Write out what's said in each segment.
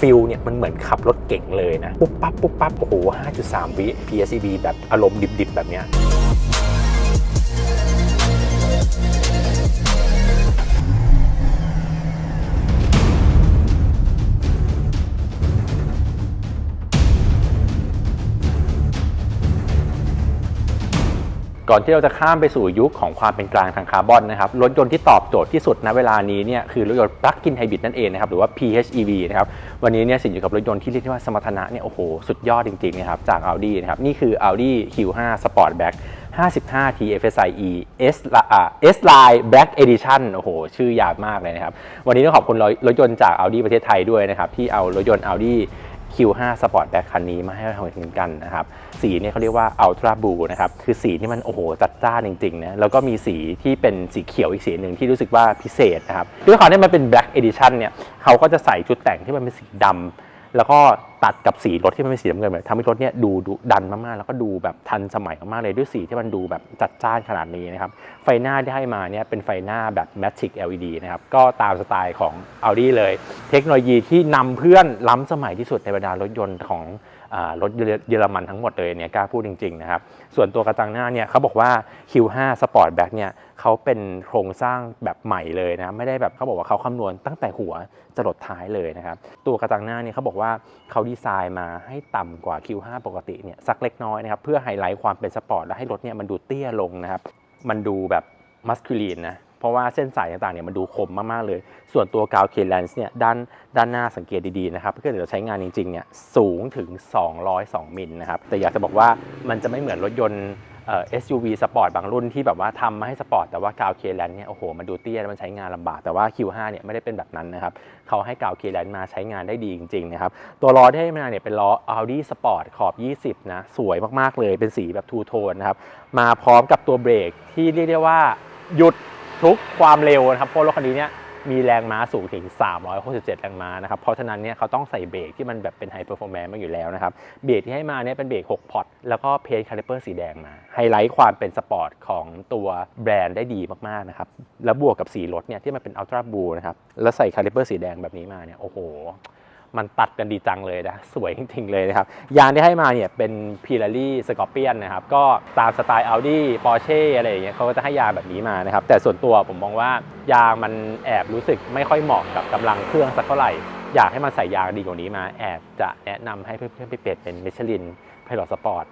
ฟิลเนี่ยมันเหมือนขับรถเก่งเลยนะ ปุ๊บปั๊บปุ๊บปั๊บโอ้โห5.3 วิ PSEB แบบอารมณ์ดิบๆ แบบเนี้ย ก่อนที่เราจะข้ามไปสู่ยุคของความเป็นกลางทางคาร์บอนนะครับรถยนต์ที่ตอบโจทย์ที่สุดณเวลานี้เนี่ยคือรถยนต์ plug-in hybrid นั่นเองนะครับหรือว่า PHEV นะครับวันนี้เนี่ยสินอยู่กับรถยนต์ที่เรียกได้ว่าสมรรถนะเนี่ยโอ้โหสุดยอดจริงๆนะครับจาก Audi นะครับนี่คือ Audi Q5 Sportback 55 TFSI E S ละ S Line Black Edition โอ้โห ชื่อยาวมากเลยนะครับ วันนี้ต้องขอบคุณรถยนต์จาก Audi ประเทศไทยด้วยนะครับ ที่เอารถยนต์ Audi Q5 Sportback คันนี้มาให้เราเห็นกันนะครับ สีเนี่ยเขาเรียกว่า Ultra Blue นะครับ คือสีที่มันโอ้โหจัดจ้านจริงๆนะแล้วก็มีสีที่เป็นสีเขียวอีกสีหนึ่งที่รู้สึกว่าพิเศษนะครับด้วยความที่มันเป็น Black Edition เนี่ยเขาก็จะใส่ชุดแต่งที่มันเป็นสีดำแล้วก็ ตัดกับสีรถที่มันเป็นสีน้ำเงินแบบทำให้รถเนี่ยดูดุดันมากๆ แล้วก็ดูแบบทันสมัยมากๆเลยด้วยสีที่มันดูแบบจัดจ้านขนาดนี้นะครับ ไฟหน้าที่ให้มาเนี่ยเป็นไฟหน้าแบบ Matic LED นะครับ ก็ตามสไตล์ของ Audi เลย เทคโนโลยีที่นำเพื่อนล้ำสมัยที่สุดในบรรดารถยนต์ของ รถเยอรมันทั้งหมดเลยเนี่ยกล้าพูดจริงๆนะครับส่วนตัวกระจังหน้าเนี่ยเขาบอกว่า Q5 Sportback เนี่ยเขาเป็นโครงสร้างแบบใหม่เลยนะไม่ได้แบบเขาบอกว่าเขาคำนวณตั้งแต่หัวจรดท้ายเลยนะครับตัวกระจังหน้าเนี่ยเขาบอกว่าเขาดีไซน์มาให้ต่ำกว่า Q5 ปกติเนี่ยสักเล็กน้อยนะครับเพื่อไฮไลท์ความเป็นสปอร์ตและให้รถเนี่ยมันดูเตี้ยลงนะครับมันดูแบบมัสคูลีนนะ เพราะว่าเส้นสายต่างๆเนี่ยมันดูคมมากๆเลย ส่วนตัวกาวเคเลนส์เนี่ยด้านด้านหน้าสังเกตดีๆนะครับเพื่อเดี๋ยวเราใช้งานจริงๆเนี่ยสูงถึง 202 มิลนะครับแต่อยากจะบอกว่ามันจะไม่เหมือนรถยนต์เอ่อ SUV สปอร์ตบางรุ่นที่แบบว่าทำมาให้สปอร์ตแต่ว่ากาวเคเลนเนี่ยโอ้โหมันดูเตี้ยมันใช้งานลำบากแต่ว่า Q5 เนี่ยไม่ได้เป็นแบบนั้นนะครับเขาให้กาวเคเลนมาใช้งานได้ดีจริงๆนะครับตัวล้อที่ให้มาเนี่ยเป็นล้อ Audi Sport ขอบ 20 นะ สวยมากๆเลยเป็นสีแบบทูโทนนะครับมาพร้อมกับตัวเบรกที่เรียกได้ว่าหยุด ทุกความเร็วนะครับเพราะรถคันนี้เนี่ยมีแรงม้าสูงถึง 367 แรงม้านะครับ เพราะฉะนั้นเนี่ยเขาต้องใส่เบรกที่มันแบบเป็นไฮเปอร์ฟอร์แมนซ์มาอยู่แล้วนะครับ เบรกที่ให้มาเนี่ยเป็นเบรก 6 พอร์ต แล้วก็เพจคาลิเปอร์สีแดงมา ไฮไลท์ความเป็นสปอร์ตของตัวแบรนด์ได้ดีมากๆนะครับ แล้วบวกกับสีรถเนี่ยที่มันเป็นอัลตร้าบูนะครับ แล้วใส่คาลิเปอร์สีแดงแบบนี้มาเนี่ย โอ้โห มันตัดกันดีจังเลยนะ สวยจริงๆเลยนะครับ ยางที่ให้มาเนี่ยเป็น Pirelli Scorpion นะครับ ก็ตามสไตล์ Audi Porsche อะไรอย่างเงี้ยเขาก็จะให้ยางแบบนี้มานะครับ แต่ส่วนตัวผมมองว่ายางมันแอบรู้สึกไม่ค่อยเหมาะกับกำลังเครื่องสักเท่าไหร่ อยากให้มันใส่ยางดีกว่านี้มา แอบจะแนะนำให้เพื่อนๆไปเปลี่ยนเป็น Michelin Pilot Sport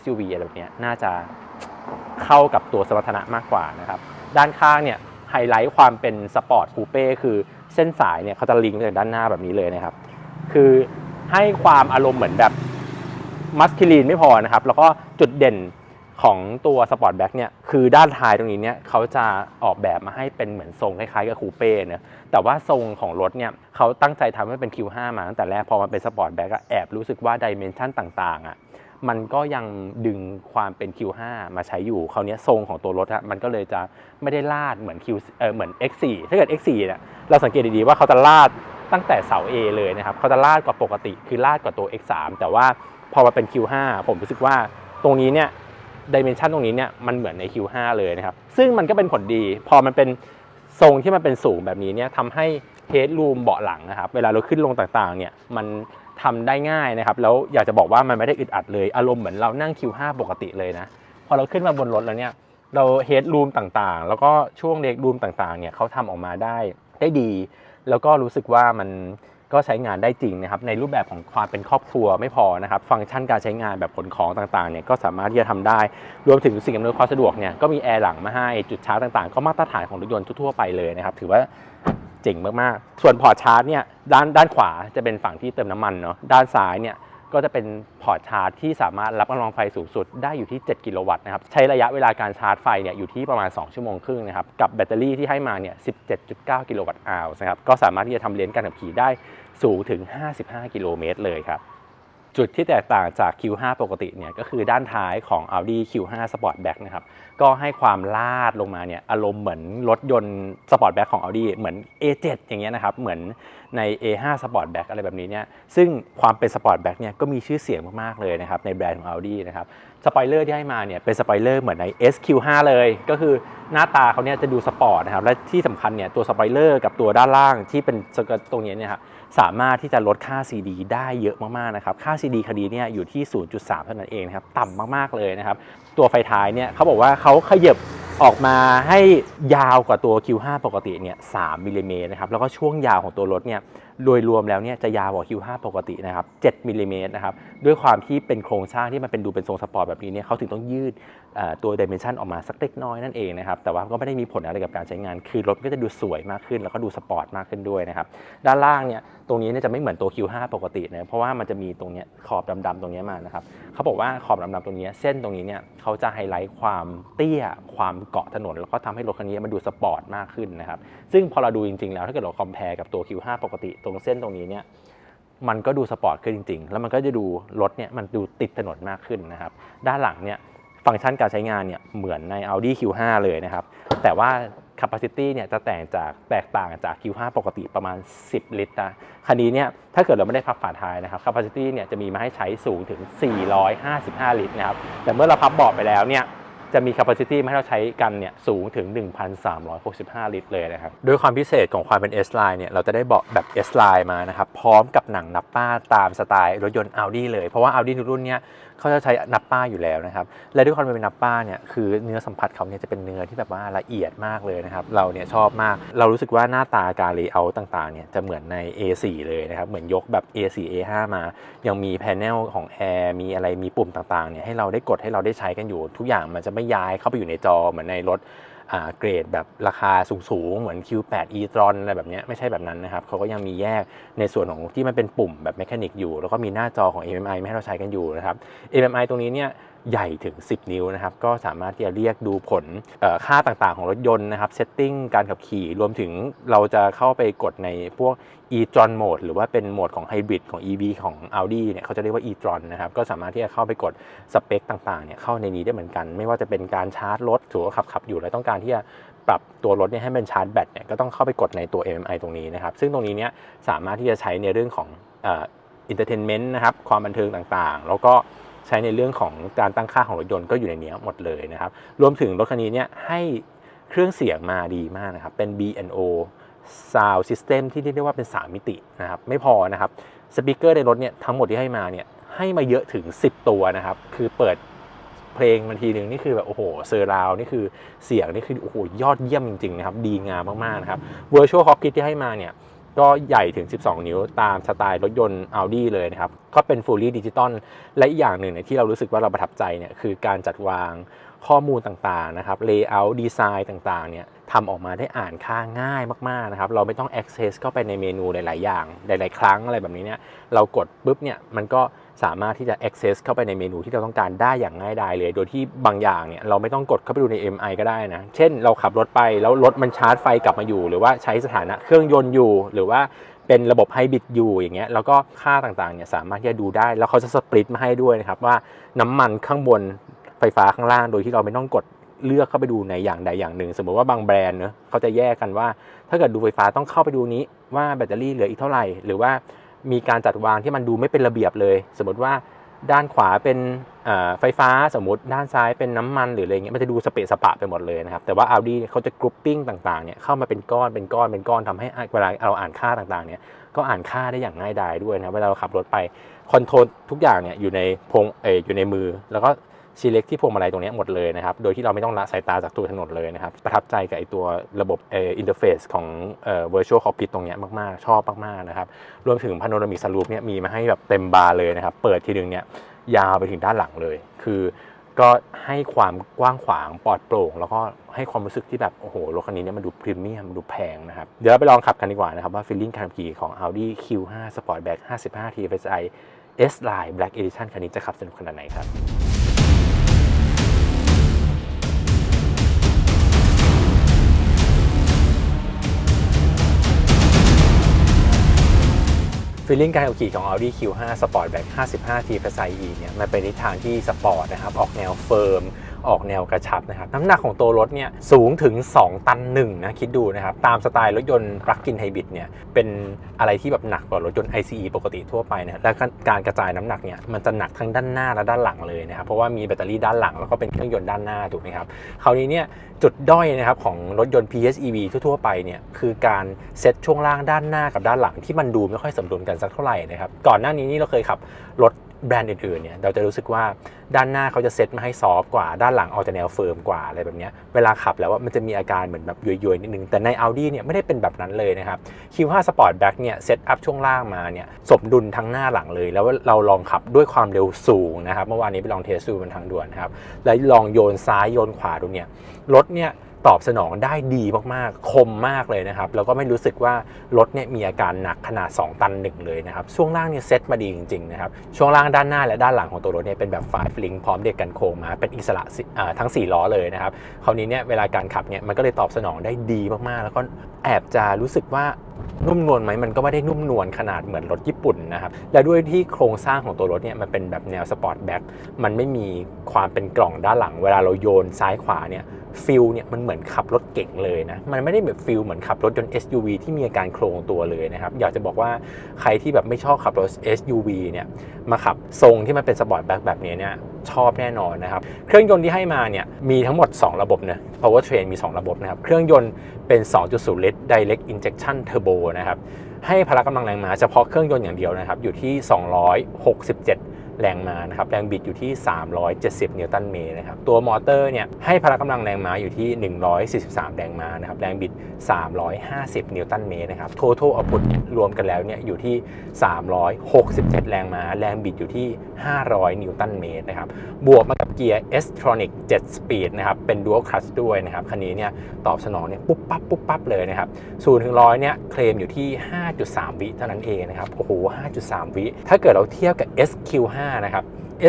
SUV อะไรแบบเนี้ยน่าจะเข้ากับตัวสมรรถนะมากกว่านะครับ ด้านข้างเนี่ยไฮไลท์ความเป็นสปอร์ตคูเป้คือเส้นสายเนี่ยเขาจะลิงก์จากด้านหน้าแบบนี้เลยนะครับ คือให้ความอารมณ์เหมือนแบบมัสคิลีนไม่พอนะครับ แล้วก็จุดเด่นของตัวสปอร์ตแบ็กเนี่ยคือด้านท้ายตรงนี้เนี่ยเขาจะออกแบบมาให้เป็นเหมือนทรงคล้ายๆกับคูเป้เนะแต่ว่าทรงของรถเนี่ยเขาตั้งใจทำให้เป็น Q5 มาตั้งแต่แรกพอมันเป็นสปอร์ตแบ็กแอบรู้สึกว่าดิเมนชันต่างๆอะมันก็ยังดึงความเป็น Q5 มาใช้อยู่คราวนี้ทรงของตัวรถอะมันก็เลยจะไม่ได้ลาดเหมือน Q เออเหมือน X4 ถ้าเกิด X4 เนี่ยเราสังเกตดีๆว่าเขาจะลาด ตั้งแต่เสา A เลยนะครับเขาจะลาดกว่าปกติ คือลาดกว่าตัว X3 แต่ว่าพอมาเป็น Q5 ผมรู้สึกว่าตรงนี้เนี่ยดิเมนชันตรงนี้เนี่ยมันเหมือนใน Q5 เลยนะครับซึ่งมันก็เป็นผลดี พอมันเป็นทรงที่มันเป็นสูงแบบนี้เนี่ยทำให้เฮดรูมเบาะหลังนะครับเวลาเราขึ้นลงต่างๆเนี่ยมันทำได้ง่ายนะครับแล้วอยากจะบอกว่ามันไม่ได้อึดอัดเลยอารมณ์เหมือนเรานั่ง Q5 ปกติเลยนะพอเราขึ้นมาบนรถแล้วเนี่ยเราเฮดรูมต่างๆ แล้วก็ช่วงเล็กรูมต่างๆเนี่ยเขาทำออกมาได้ได้ดี แล้วก็รู้สึกว่ามันก็ใช้งานได้จริงนะครับ ในรูปแบบของความเป็นครอบครัวไม่พอนะครับ ฟังก์ชันการใช้งานแบบขนของต่างๆเนี่ยก็สามารถที่จะทำได้ รวมถึงสิ่งอำนวยความสะดวกเนี่ยก็มีแอร์หลังมาให้จุดชาร์จต่างๆ ก็มาตรฐานของรถยนต์ทั่วไปเลยนะครับ ถือว่าเจ๋งมากๆ ส่วนพอร์ตชาร์จเนี่ยด้านด้านขวาจะเป็นฝั่งที่เติมน้ำมันเนาะด้านซ้ายเนี่ย ก็จะเป็นพอร์ตชาร์จที่สามารถรับกำลังไฟสูงสุดได้อยู่ที่ 7 กิโลวัตต์นะครับ ใช้ระยะเวลาการชาร์จไฟเนี่ยอยู่ที่ประมาณ 2 ชั่วโมงครึ่งนะครับ กับแบตเตอรี่ที่ให้มาเนี่ย 17.9 กิโลวัตต์อาวนะครับ ก็สามารถที่จะทำเลนส์การขับขี่ได้สูงถึง 55 กิโลเมตรเลยครับ จุดที่แตกต่างจาก Q5 ปกติเนี่ยก็คือด้านท้ายของ Audi Q5 Sportback นะครับก็ให้ความลาดลงมาเนี่ยอารมณ์เหมือนรถยนต์ Sportback ของ Audi เหมือน A7 อย่างเงี้ยนะครับเหมือนใน A5 Sportback อะไรแบบนี้เนี่ยซึ่งความเป็น Sportback เนี่ยก็มีชื่อเสียงมากๆเลยนะครับในแบรนด์ของ Audi นะครับสปอยเลอร์ที่ให้มาเนี่ยเป็นสปอยเลอร์เหมือนใน SQ5 เลย ก็คือหน้าตาเขาเนี่ยจะดูสปอร์ตนะครับและที่สำคัญเนี่ยตัวสปอยเลอร์กับตัวด้านล่างที่เป็นตรงนี้เนี่ยครับ สามารถที่จะลดค่า CD ได้เยอะมากๆนะครับค่า CD คดีเนี่ยอยู่ที่ 0.3 เท่านั้นเองนะครับต่ำมากๆเลยนะครับตัวไฟท้ายเนี่ยเขาบอกว่าเขาขยับออกมาให้ยาวกว่าตัว Q5 ปกติเนี่ย3มิลลิเมตรนะครับแล้วก็ช่วงยาวของตัวรถเนี่ย โดยรวมแล้วเนี่ยจะยาวกว่า Q5 ปกตินะครับ7มิลลิเมตรนะครับด้วยความที่เป็นโครงสร้างที่มันเป็นดูเป็นทรงสปอร์ตแบบนี้เนี่ยเขาถึงต้องยืดตัวดิเมนชันออกมาสักเล็กน้อยนั่นเองนะครับแต่ว่าก็ไม่ได้มีผลอะไรกับการใช้งาน คือรถก็จะดูสวยมากขึ้น แล้วก็ดูสปอร์ตมากขึ้นด้วยนะครับด้านล่างเนี่ยตรงนี้เนี่ยจะไม่เหมือนตัว Q5 ปกตินะเพราะว่ามันจะมีตรงเนี้ยขอบดำๆตรงเนี้ยมานะครับเขาบอกว่าขอบดำๆตรงเนี้ยเส้นตรงนี้เนี่ยเขาจะไฮไลท์ความเตี้ย ความเกาะถนน แล้วก็ทำให้รถคันนี้มันดูสปอร์ตมากขึ้นนะครับซึ่งพอเราดูจริงๆแล้วถ้าเกิดเราคอมเพลกับตัว Q5 ปกติตรงเส้นตรงนี้เนี่ยมันก็ดูสปอร์ตขึ้นจริง ๆ แล้วมันก็จะดูรถเนี่ยมันดูติดถนนมากขึ้นนะครับ ด้านหลังเนี่ยฟังก์ชันการใช้งานเนี่ยเหมือนใน Audi Q5 เลยนะครับ แต่ว่า capacity เนี่ยจะแตกจากแตกต่างจาก Q5 ปกติประมาณ 10 ลิตรนะคันนี้เนี่ยถ้าเกิดเราไม่ได้พับฝาท้ายนะครับ capacity เนี่ยจะมีมาให้ใช้สูงถึง 455 ลิตรนะครับ แต่เมื่อเราพับเบาะไปแล้วเนี่ย จะมี capacity มาให้เราใช้กันเนี่ยสูงถึง 1,365 ลิตรเลยนะครับ ด้วยความพิเศษของความเป็น S line เนี่ยเราจะได้เบาะแบบ S line มานะครับ พร้อมกับหนังนับป้าตามสไตล์รถยนต์ Audi เลย เพราะว่า Audi ทุกรุ่นเนี่ยเขาจะใช้นับป้าอยู่แล้วนะครับ และด้วยความเป็นนับป้าเนี่ยคือเนื้อสัมผัสเขาเนี่ยจะเป็นเนื้อที่แบบว่าละเอียดมากเลยนะครับ เราเนี่ยชอบมาก เรารู้สึกว่าหน้าตาการเลเยอร์ต่างๆเนี่ยจะเหมือนใน A4 เลยนะครับ เหมือนยกแบบ A4 A5 มา ยังมีแผงของแอร์มีอะไรมีปุ่มต่างๆเนี่ยให้เราได้กดให้เราได้ใช้กันอยู่ทุกอย่างมันจะไม่ย้ายเข้าไปอยู่ในจอเหมือนในรถเกรดแบบราคาสูงๆ เหมือน Q8 e-tron อะไรแบบนี้ไม่ใช่แบบนั้นนะครับเขาก็ยังมีแยกในส่วนของที่มันเป็นปุ่มแบบแมคานิกอยู่ แล้วก็มีหน้าจอของ MMI ไม่ให้เราใช้กันอยู่นะครับ MMI ตรงนี้เนี่ย ใหญ่ถึง 10 นิ้วนะครับ ก็สามารถที่จะเรียกดูผลค่าต่างๆ ของรถยนต์นะครับเซตติ้งการขับขี่รวมถึงเราจะเข้าไปกดในพวก e-tron mode หรือว่าเป็นโหมดของไฮบริดของ EV ของ Audi เนี่ยเขาจะเรียกว่า e-tron นะครับ ก็สามารถที่จะเข้าไปกดสเปคต่างๆเนี่ยเข้าในนี้ได้เหมือนกัน ไม่ว่าจะเป็นการชาร์จรถถือว่าขับขับอยู่แล้วต้องการที่จะปรับตัวรถเนี่ยให้มันชาร์จแบตเนี่ยก็ต้องเข้าไปกดในตัว MMI ตรงนี้นะครับ ซึ่งตรงนี้เนี่ยสามารถที่จะใช้ในเรื่องของอ่อ entertainment นะครับความบันเทิงต่างๆ แล้วก็ ใช้ในเรื่องของการตั้งค่าของรถยนต์ก็อยู่ในนี้หมดเลยนะครับ รวมถึงรถคันนี้เนี่ยให้เครื่องเสียงมาดีมากนะครับ เป็น B&O Sound System ที่เรียกได้ว่าเป็น 3 มิตินะครับ ไม่พอนะครับ สปีกเกอร์ในรถเนี่ยทั้งหมดที่ให้มาเนี่ยให้มาเยอะถึง 10 ตัวนะครับ คือเปิดเพลงบางทีหนึ่งนี่คือแบบโอ้โหเซอร์ราวนี่คือเสียงนี่คือโอ้โหยอดเยี่ยมจริงๆนะครับ ดีงามมากๆนะครับ Virtual Cockpit ที่ให้มาเนี่ย ก็ใหญ่ถึง 12 นิ้วตามสไตล์รถยนต์ Audi เลยนะครับ ก็เป็น fully digital และอีกอย่างหนึ่งเนี่ยที่เรารู้สึกว่าเราประทับใจเนี่ยคือการจัดวางข้อมูลต่างๆนะครับ layout design ต่างๆเนี่ยทำออกมาได้อ่านค่าง่ายมากๆนะครับ เราไม่ต้อง access เข้าไปในเมนูหลาย ๆ อย่าง หลาย ๆ ครั้งอะไรแบบนี้เนี่ย เรากดปุ๊บเนี่ยมันก็ สามารถที่จะ access เข้าไปในเมนูที่เราต้องการได้อย่างง่ายดายเลย โดยที่บางอย่างเนี่ยเราไม่ต้องกดเข้าไปดูใน MI ก็ได้นะ เช่นเราขับรถไปแล้วรถมันชาร์จไฟกลับมาอยู่ หรือว่าใช้สถานะเครื่องยนต์อยู่ หรือว่าเป็นระบบไฮบริดอยู่อย่างเงี้ยแล้วก็ค่าต่างๆเนี่ยสามารถที่จะดูได้ แล้วเขาจะสปริตมาให้ด้วยนะครับว่าน้ำมันข้างบนไฟฟ้าข้างล่างโดยที่เราไม่ต้องกดเลือกเข้าไปดูในอย่างใดอย่างหนึ่ง สมมติว่าบางแบรนด์เนอะเขาจะแยกกันว่า ถ้าเกิดดูไฟฟ้าต้องเข้าไปดูนี้ว่าแบตเตอรี่เหลืออีกเท่าไหร่ หรือว่า มีการจัดวางที่มันดูไม่เป็นระเบียบเลย สมมติว่าด้านขวาเป็นไฟฟ้าสมมติด้านซ้ายเป็นน้ำมันหรืออะไรเงี้ยมันจะดูสเปะสปะไปหมดเลยนะครับแต่ว่า Audi เนี่ยเขาจะกรุ๊ปปิ้งต่างๆเนี่ยเข้ามาเป็นก้อนเป็นก้อนเป็นก้อนทำให้เวลาเราอ่านค่าต่างๆเนี่ยก็อ่านค่าได้อย่างง่ายดายด้วยนะเวลาเราขับรถไปคอนโทรลทุกอย่างเนี่ยอยู่ในพงเอออยู่ในมือ แล้วก็ select ที่พวงมาลัยตรงนี้หมดเลยนะครับ โดยที่เราไม่ต้องละสายตาจากตัวถนนเลยนะครับ ประทับใจกับไอตัวระบบเอ่อ interface ของเอ่อ virtual cockpit ตรงนี้มาก ๆ ชอบมาก ๆ นะครับ รวมถึง panoramic sunroof เนี่ยมีมาให้แบบเต็มบานเลยนะครับ เปิดทีนึงเนี่ยยาวไปถึงด้านหลังเลย คือก็ให้ความกว้างขวางปลอดโปร่ง แล้วก็ให้ความรู้สึกที่แบบ โอ้โห รถคันนี้เนี่ยมันดูพรีเมียมดูแพงนะครับ เดี๋ยวเราไปลองขับกันดีกว่านะครับ ว่า feeling การขับขี่ของ Audi Q5 Sportback 55 TFSI S Line Black Edition คันนี้จะขับสนุกขนาดไหนครับ ฟีลลิ่งการขับขี่ของ Audi Q5 Sportback 55 T ภาษา E เนี่ยมันเป็นทิศทางที่สปอร์ตนะครับออกแนวเฟิร์ม ออกแนวกระชับนะครับน้ำหนักของตัวรถเนี่ยสูงถึง 2 ตันหนึ่งนะคิดดูนะครับตามสไตล์รถยนต์ plug-in hybrid เนี่ยเป็นอะไรที่แบบหนักกว่ารถยนต์ ICE ปกติทั่วไปนะและการกระจายน้ำหนักเนี่ยมันจะหนักทั้งด้านหน้าและด้านหลังเลยนะครับเพราะว่ามีแบตเตอรี่ด้านหลังแล้วก็เป็นเครื่องยนต์ด้านหน้าถูกไหมครับคราวนี้เนี่ยจุดด้อยนะครับของรถยนต์ PHEV ทั่ว ๆ ไปเนี่ยคือการเซตช่วงล่างด้านหน้ากับด้านหลังที่มันดูไม่ค่อยสมดุลกันสักเท่าไหร่นะครับก่อนหน้านี้นี่เราเคยขับรถ แบรนด์อื่นๆเนี่ยเราจะรู้สึกว่าด้านหน้าเขาจะเซตมาให้ซอฟกว่าด้านหลังออกจะแนวเฟิร์มกว่าอะไรแบบนี้เวลาขับแล้วว่ามันจะมีอาการเหมือนแบบย้วยๆนิดนึงแต่ใน Audi เนี่ยไม่ได้เป็นแบบนั้นเลยนะครับ Q5 Sportback เนี่ยเซตอัพช่วงล่างมาเนี่ยสมดุลทั้งหน้าหลังเลย แล้วเราลองขับด้วยความเร็วสูงนะครับเมื่อวานนี้ไปลองเทสดูบนทางด่วนนะครับแล้วลองโยนซ้ายโยนขวาดูเนี่ยรถเนี่ย ตอบสนองได้ดีมากๆ คมมากเลยนะครับ แล้วก็ไม่รู้สึกว่ารถเนี่ยมีอาการหนักขนาด 2 ตันหนึ่งเลยนะครับ ช่วงล่างเนี่ยเซ็ตมาดีจริงๆนะครับ ช่วงล่างด้านหน้าและด้านหลังของตัวรถเนี่ยเป็นแบบฝายฟลิงพร้อมเด็กกันโค้งมาเป็นอิสระทั้ง 4 ล้อเลยนะครับ คราวนี้เนี่ยเวลาการขับเนี่ยมันก็เลยตอบสนองได้ดีมากๆ แล้วก็แอบจะรู้สึกว่านุ่มนวลไหมมันก็ไม่ได้นุ่มนวลขนาดเหมือนรถญี่ปุ่นนะครับ และด้วยที่โครงสร้างของตัวรถเนี่ยมันเป็นแบบแนวสปอร์ตแบ็คมันไม่มีความเป็นกล่องด้านหลัง เวลาเราโยนซ้ายขวาเนี่ยฟิลเนี่ยมันเหมือนขับรถเก่งเลยนะ มันไม่ได้แบบฟิลเหมือนขับรถยนต์ SUV ที่มีอาการโครงตัวเลยนะครับ อยากจะบอกว่าใครที่แบบไม่ชอบขับรถ SUV เนี่ยมาขับทรงที่มันเป็นสปอร์ตแบ็คแบบนี้เนี่ย ชอบแน่นอนนะครับ เครื่องยนต์ที่ให้มาเนี่ยมีทั้งหมด 2 ระบบนะ power train มี 2 ระบบนะครับ เครื่องยนต์เป็น 2.0 ลิตร direct injection turbo นะครับ ให้พละกำลังแรงม้าเฉพาะเครื่องยนต์อย่างเดียวนะครับ อยู่ที่ 267 แรงม้านะครับแรงบิดอยู่ที่ 370 นิวตันเมตรนะครับตัวมอเตอร์เนี่ยให้พละกำลังแรงม้าอยู่ที่ 143 แรงม้านะครับแรงบิด 350 นิวตันเมตรนะครับ total output เนี่ยรวมกันแล้วเนี่ยอยู่ที่ 367 แรงม้า แรงบิดอยู่ที่ 500 นิวตันเมตรนะครับบวกมากับเกียร์ S-tronic 7 speed นะครับเป็น dual clutch ด้วยนะครับคันนี้เนี่ยตอบสนองเนี่ยปุ๊บปั๊บปุ๊บปั๊บเลยนะครับศูนย์ถึงร้อยเนี่ยเคลมอยู่ที่ 5.3 วิเท่านั้นเองนะครับโอ้โห 5.3 วิถ้าเกิดเราเทียบกับ SQ5 นะครับ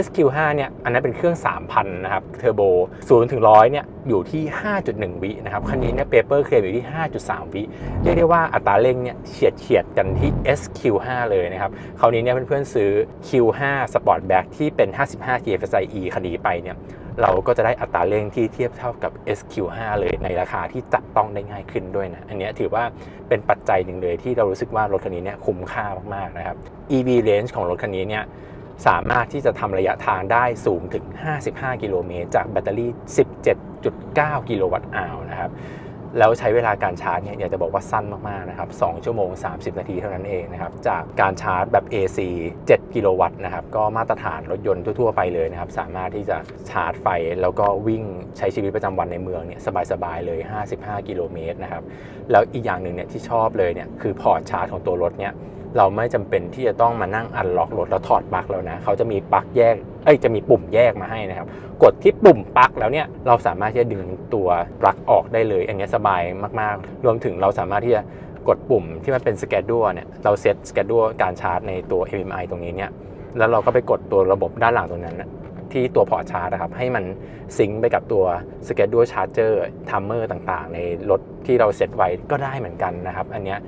SQ5 เนี่ยอันนั้นเป็นเครื่อง 3,000 นะครับเทอร์โบ0ถึง100 เนี่ยอยู่ที่ 5.1 วินะครับ คันนี้เนี่ยเปเปอร์เคลมอยู่ที่ 5.3 วิ เรียกได้ว่าอัตราเร่งเนี่ยเฉียดเฉียดกันที่ SQ5 เลยนะครับ คราวนี้เนี่ยเพื่อนๆซื้อ Q5 Sportback ที่เป็น 55 TFSI-E คันนี้ไปเนี่ยเราก็จะได้อัตราเร่งที่เทียบเท่ากับ SQ5 เลยในราคาที่จับต้องได้ง่ายขึ้นด้วยนะ อันนี้ถือว่าเป็นปัจจัยหนึ่งเลยที่เรารู้สึกว่ารถคันนี้เนี่ยคุ้มค่ามากๆนะครับ EV range ของรถคันนี้เนี่ย สามารถที่จะทำระยะทางได้สูงถึง 55 กิโลเมตร จากแบตเตอรี่ 17.9 กิโลวัตต์อาวนะครับ แล้วใช้เวลาการชาร์จเนี่ยอยากจะบอกว่าสั้นมากๆนะครับ 2 ชั่วโมง 30 นาทีเท่านั้นเองนะครับ จากการชาร์จแบบ AC 7 กิโลวัตต์นะครับ ก็มาตรฐานรถยนต์ทั่วๆไปเลยนะครับ สามารถที่จะชาร์จไฟ แล้วก็วิ่งใช้ชีวิตประจำวันในเมืองเนี่ยสบายๆเลย 55 กิโลเมตรนะครับ แล้วอีกอย่างหนึ่งเนี่ยที่ชอบเลยเนี่ยคือพอร์ตชาร์จของตัวรถเนี่ย เราไม่จำเป็นที่จะต้องมานั่งอันล็อกรถแล้วถอดปลั๊กแล้วนะเขาจะมีปลั๊กแยกเอ้ยจะมีปุ่มแยกมาให้นะครับ กดที่ปุ่มปลั๊กแล้วเนี่ยเราสามารถที่จะดึงตัวปลั๊กออกได้เลย อันนี้สบายมากๆ รวมถึงเราสามารถที่จะกดปุ่มที่มันเป็นสแกดดัวเนี่ยเราเซตสแกดดัวการชาร์จในตัว MMI ตรงนี้เนี่ยแล้วเราก็ไปกดตัวระบบด้านหลังตรงนั้นที่ตัวพอร์ตชาร์จนะครับให้มันซิงค์ไปกับตัว Schedule Charger Timer ต่างๆ ในรถที่เราเซตไว้ก็ได้เหมือนกันนะครับ อันเนี้ย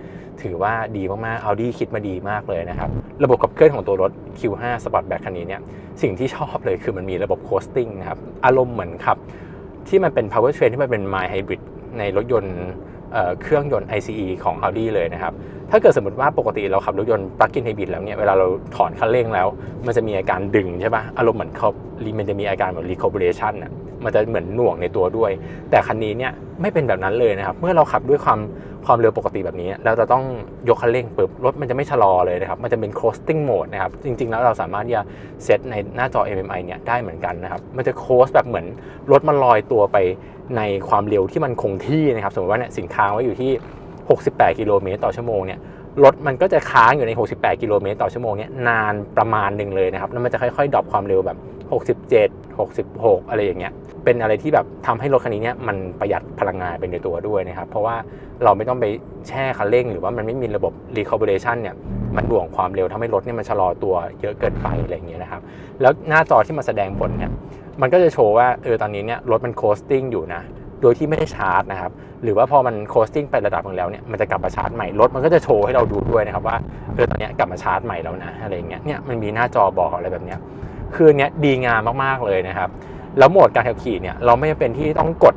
ถือว่าดีมากๆ Audi คิดมาดีมากเลยนะครับ ระบบขับเคลื่อนของตัวรถ Q5 Sportback คันนี้เนี่ย สิ่งที่ชอบเลยคือมันมีระบบ coasting นะครับ อารมณ์เหมือนขับ ที่มันเป็น power train ที่มันเป็น my hybrid ในรถยนต์เเครื่องยนต์ ICE ของ Audi เลยนะครับ ถ้าเกิดสมมติว่าปกติเราขับรถยนต์ plug-in hybrid แล้วเนี่ย เวลาเราถอนคันเร่งแล้ว มันจะมีอาการดึงใช่ปะอารมณ์เหมือนเขามันจะมีอาการเหมือน recalibration อะ มันจะเหมือนหน่วงในตัวด้วย แต่คันนี้เนี่ยไม่เป็นแบบนั้นเลยนะครับ เมื่อเราขับด้วยความความเร็วปกติแบบนี้ เราจะต้องยกคันเร่งปุ๊บรถมันจะไม่ชะลอเลยนะครับ มันจะเป็น coasting mode นะครับ จริง ๆ แล้วเราสามารถที่จะเซตในหน้าจอ MMI เนี่ยได้เหมือนกันนะครับ มันจะ coast แบบเหมือนรถมันลอยตัวไปในความเร็วที่มันคงที่นะครับ สมมติว่าเนี่ยสินค้าไว้อยู่ที่ 68 กิโลเมตรต่อชั่วโมงเนี่ยรถมันก็จะค้างอยู่ใน 68 กิโลเมตรต่อชั่วโมงเนี่ยนานประมาณหนึ่งเลยนะครับ แล้วมันจะค่อยๆดรอปความเร็วแบบ 67 66 อะไรอย่างเงี้ย เป็นอะไรที่แบบทำให้รถคันนี้เนี่ยมันประหยัดพลังงานไปในตัวด้วยนะครับ เพราะว่าเราไม่ต้องไปแช่คันเร่ง หรือว่ามันไม่มีระบบ recalibration เนี่ย มันหน่วงความเร็วทำให้รถเนี่ยมันชะลอตัวเยอะเกินไปอะไรอย่างเงี้ยนะครับ แล้วหน้าจอที่มาแสดงผลเนี่ย มันก็จะโชว์ว่าเออตอนนี้เนี่ยรถมันโคสติ้งอยู่นะโดยที่ไม่ได้ชาร์จนะครับ หรือว่าพอมันโคสติ้งไประดับหนึงแล้วเนี่ย มันจะกลับมาชาร์จใหม่ รถมันก็จะโชว์ให้เราดูด้วยนะครับว่า เออตอนนี้กลับมาชาร์จใหม่แล้วนะ อะไรเงี้ย เนี่ยมันมีหน้าจอบอกอะไรแบบเนี้ย คือเนี้ยดีงามมากๆเลยนะครับ แล้วโหมดการขับขี่เนี่ยเราไม่จำเป็นที่ต้องกด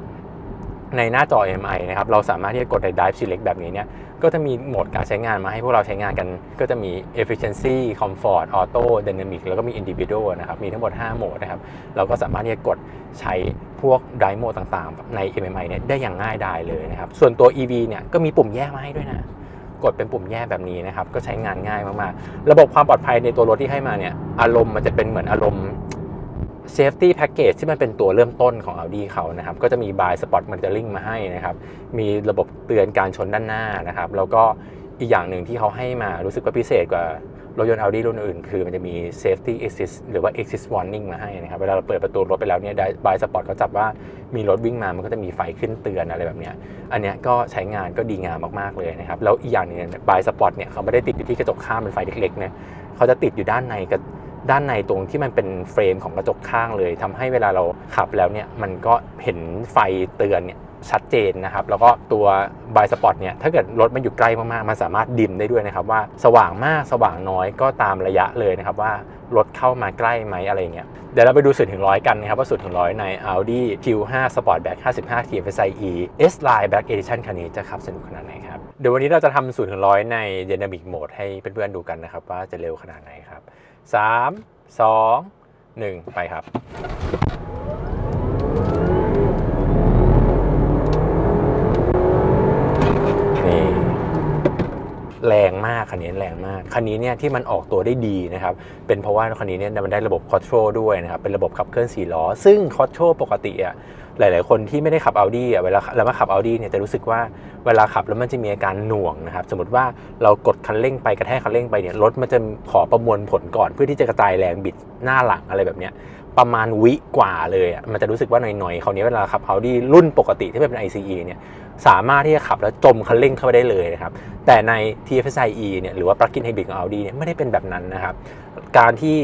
ในหน้าจอ MI นะครับ เราสามารถที่จะกดใน Drive Select แบบนี้เนี่ย ก็จะมีโหมดการใช้งานมาให้พวกเราใช้งานกัน ก็จะมี efficiency comfort auto dynamic แล้วก็มี individual นะครับ มีทั้งหมด 5 โหมดนะครับ เราก็สามารถที่จะกดใช้พวก drive mode ต่างๆ ใน MMI เนี่ยได้อย่างง่ายดายเลยนะครับ ส่วนตัว EV เนี่ยก็มีปุ่มแยกมาให้ด้วยนะ กดเป็นปุ่มแย่แบบนี้นะครับ ก็ใช้งานง่ายมากๆ ระบบความปลอดภัยในตัวรถที่ให้มาเนี่ย อารมณ์มันจะเป็นเหมือนอารมณ์ Safety Package ที่มันเป็นตัวเริ่มต้นของ Audi เขานะครับ ก็จะมี By Spot Monitoring มาให้นะครับ มีระบบเตือนการชนด้านหน้านะครับ แล้วก็อีกอย่างหนึ่งที่เขาให้มารู้สึกว่าพิเศษกว่า รถยนต์ Audi รุ่นอื่นคือมันจะมี Safety Assist หรือว่า Exit Warning มาให้นะครับ เวลาเราเปิดประตูรถไปแล้วเนี่ย By Spot เขาจับว่ามีรถวิ่งมามันก็จะมีไฟขึ้นเตือนอะไรแบบเนี้ยอันเนี้ยก็ใช้งานก็ดีงามมากๆเลยนะครับ แล้วอีกอย่างหนึงเนี่ย By Spot เนี่ยเขาไม่ได้ติดอยู่ที่กระจกข้างเป็นไฟเล็กๆนะเขาจะติดอยู่ด้านในกระด้านในตรงที่มันเป็นเฟรมของกระจกข้างเลยทำให้เวลาเราขับแล้วเนี่ยมันก็เห็นไฟเตือนเนี่ย ชัดเจนนะครับ แล้วก็ตัวบายสปอตเนี่ยถ้าเกิดรถมันอยู่ใกล้มากๆ มันสามารถดิมได้ด้วยนะครับ ว่าสว่างมากสว่างน้อยก็ตามระยะเลยนะครับ ว่ารถเข้ามาใกล้ไหมอะไรเงี้ยเดี๋ยวเราไปดูสุดถึงร้อยกันนะครับ ว่าสุดถึงร้อยใน Audi Q5 Sportback 55 TFSI E S Line Black Edition คันนี้จะขับสนุกขนาดไหนครับ เดี๋ยววันนี้เราจะทำสูตรถึงร้อยใน Dynamic Mode ให้เพื่อนๆดูกันนะครับ ว่าจะเร็วขนาดไหนครับสามสองหนึ่งไปครับ นี่ แรงมากคันนี้แรงมากคันนี้เนี่ยที่มันออกตัวได้ดีนะครับเป็นเพราะว่าคันนี้เนี่ยมันได้ระบบ Quattro ด้วยนะครับเป็นระบบขับเคลื่อน4ล้อ ซึ่ง Quattro ปกติอะหลาย ๆ คนที่ไม่ได้ขับ Audi อะเวลาเรามาขับ Audi เนี่ยจะรู้สึกว่าเวลาขับแล้วมันจะมีอาการหน่วงนะครับสมมติว่าเรากดคันเร่งไปกระแทกคันเร่งไปเนี่ยรถมันจะขอประมวลผลก่อน เพื่อที่จะกระจายแรงบิดหน้าหลังอะไรแบบเนี้ยประมาณวิกว่าเลยอะมันจะรู้สึกว่าหน่อยๆคราวนี้เวลาขับ Audi รุ่นปกติที่เป็น ICE เนี่ย สามารถที่จะขับแล้วจมคันเร่งเข้าไปได้เลยนะครับ แต่ใน TFSI E เนี่ยหรือว่า Plug-in Hybrid ของ Audi เนี่ยไม่ได้เป็นแบบนั้นนะครับ การที่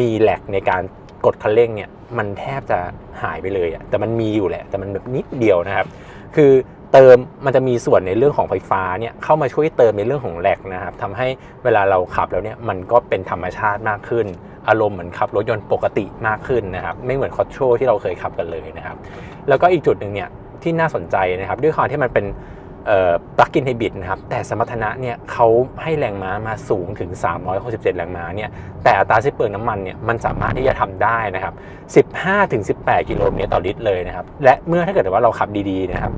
มีแหลกในการกดคันเร่งเนี่ยมันแทบจะหายไปเลยอะแต่มันมีอยู่แหละ แต่มันแบบนิดเดียวนะครับ คือเติมมันจะมีส่วนในเรื่องของไฟฟ้าเนี่ยเข้ามาช่วยเติมในเรื่องของแหลกนะครับทำให้เวลาเราขับแล้วเนี่ยมันก็เป็นธรรมชาติมากขึ้น อารมณ์เหมือนขับรถยนต์ปกติมากขึ้นนะครับ ไม่เหมือนคอ t โชที่เราเคยขับกันเลยนะครับ แล้วก็อีกจุดหนึ่งเนี่ย ที่น่าสนใจนะครับ ด้วยความที่มันเป็นปลั๊กอินไฮบริดนะครับ แต่สมรรถนะเนี่ยเขาให้แรงม้ามาสูงถึง 367 แรงม้าเนี่ย แต่อัตราสิ้นเปลืองน้ำมันเนี่ยมันสามารถที่จะทำได้นะครับ 15-18 กิโลเมตรต่อลิตรเลยนะครับ และเมื่อถ้าเกิดว่าเราขับดีๆนะครับ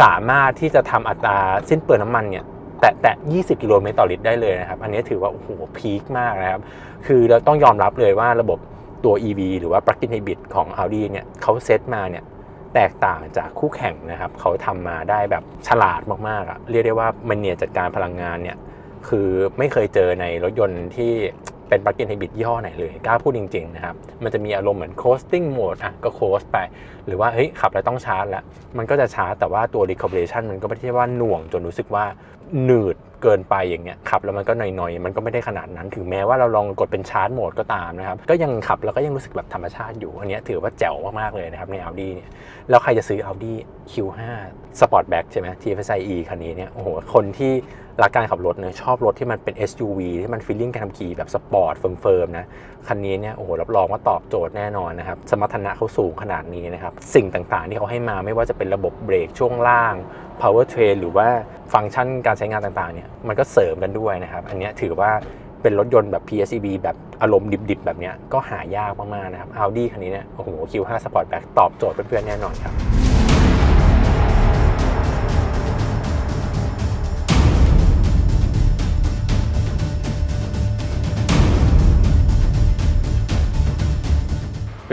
สามารถที่จะทำอัตราสิ้นเปลืองน้ำมันเนี่ยแตะแตะ20 กิโลเมตรต่อลิตรได้เลยนะครับ อันนี้ถือว่า โอ้โห พีคมากนะครับ คือเราต้องยอมรับเลยว่าระบบตัว EV หรือว่า Plug-in Hybrid ของ Audi เนี่ยเขาเซตมาเนี่ย แตกต่างจากคู่แข่งนะครับ เขาทำมาได้แบบฉลาดมากๆอะเรียกได้ว่ามันเนี่ยจัดการพลังงานเนี่ยคือไม่เคยเจอในรถยนต์ที่เป็นปลั๊กอินไฮบริดยี่ห้อไหนเลยกล้าพูดจริง ๆ นะครับ มันจะมีอารมณ์เหมือนโคสติ้งโหมดอะก็โคสไป หรือว่าเฮ้ยขับแล้วต้องชาร์จแล้วมันก็จะชาร์จแต่ว่าตัว recuperation มันก็ไม่ใช่ว่าหน่วงจนรู้สึกว่า หนืดเกินไปอย่างเงี้ยขับแล้วมันก็หน่อยๆ มันก็ไม่ได้ขนาดนั้น ถึงแม้ว่าเราลองกดเป็นชาร์จโหมดก็ตามนะครับ ก็ยังขับแล้วก็ยังรู้สึกแบบธรรมชาติอยู่ อันนี้ถือว่าแจ๋วมากๆเลยนะครับใน Audi เนี่ยแล้วใครจะซื้อ Audi Q5 Sportback ใช่ไหม TFSI E คันนี้เนี่ยโอ้โหคนที่ รักการขับรถเนี่ยชอบรถที่มันเป็น SUV ที่มันฟีลลิ่งการขับขี่แบบสปอร์ตเฟิร์มๆนะคันนี้เนี่ยโอ้โหรับรองว่าตอบโจทย์แน่นอนนะครับสมรรถนะเขาสูงขนาดนี้นะครับสิ่งต่างๆที่เขาให้มาไม่ว่าจะเป็นระบบเบรกช่วงล่าง power train หรือว่าฟังก์ชันการใช้งานต่างๆเนี่ยมันก็เสริมกันด้วยนะครับอันนี้ถือว่าเป็นรถยนต์แบบ PHEV แบบอารมณ์ดิบๆ แบบนี้ก็หายากมากๆนะครับ Audi คันนี้เนี่ยโอ้โห Q5 Sportback ตอบโจทย์เพื่อนๆแน่นอนครับ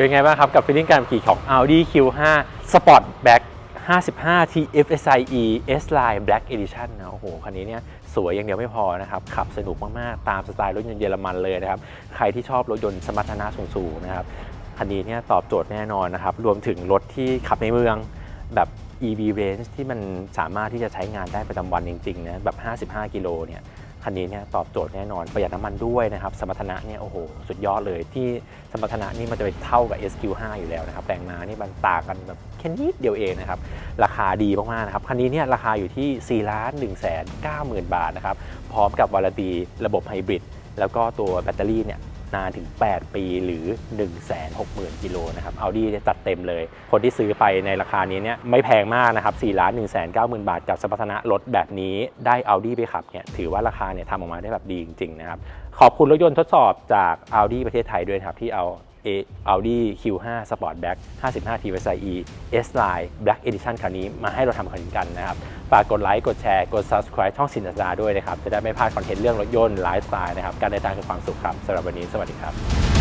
เป็นไงบ้างครับ กับฟีลลิ่งการขี่ของ Audi Q5 Sportback 55 TFSI E S Line Black Edition นะโอ้โห คันนี้เนี่ยสวยอย่างเดียวไม่พอนะครับ ขับสนุกมากๆ ตามสไตล์รถยนต์เยอรมันเลยนะครับ ใครที่ชอบรถยนต์สมรรถนะสูงๆนะครับ คันนี้เนี่ยตอบโจทย์แน่นอนนะครับ รวมถึงรถที่ขับในเมืองแบบ EV range ที่มันสามารถที่จะใช้งานได้ประจำวันจริงๆนะแบบ 55 กิโลเนี่ย คันนี้เนี่ยตอบโจทย์แน่นอนประหยัดน้ำมันด้วยนะครับสมรรถนะเนี่ยโอ้โหสุดยอดเลยที่สมรรถนะนี่มันจะไปเท่ากับ SQ5 อยู่แล้วนะครับแรงม้านี่มันต่างกันแบบแค่นิดเดียวเองนะครับราคาดีมากๆนะครับคันนี้เนี่ยราคาอยู่ที่4ล้าน1 9 0 0 0 0 บาทนะครับพร้อมกับวารันตีระบบไฮบริดแล้วก็ตัวแบตเตอรี่เนี่ย นานถึง 8 ปีหรือ 160,000กิโลนะครับเอาดีจัดเต็มเลย คนที่ซื้อไปในราคานี้เนี่ยไม่แพงมากนะครับ4ล้าน1 9 0 0 0 บาทกับสมรรถนะรถแบบนี้ได้เอาดีไปขับเนี่ยถือว่าราคาเนี่ยทำออกมาได้แบบดีจริงๆนะครับขอบคุณรถยนต์ทดสอบจาก Audi ประเทศไทยด้วยครับที่เอา Audi Q5 Sportback 55 TSI E S Line Black Edition คันนี้มาให้เราทำคอนเทนต์กันนะครับ ฝากกดไลค์กดแชร์กด subscribe ช่องสินดาด้วยนะครับ จะได้ไม่พลาดคอนเทนต์เรื่องรถยนต์ไลฟ์สไตล์นะครับ การเดินทางคือความสุขครับสำหรับวันนี้สวัสดีครับ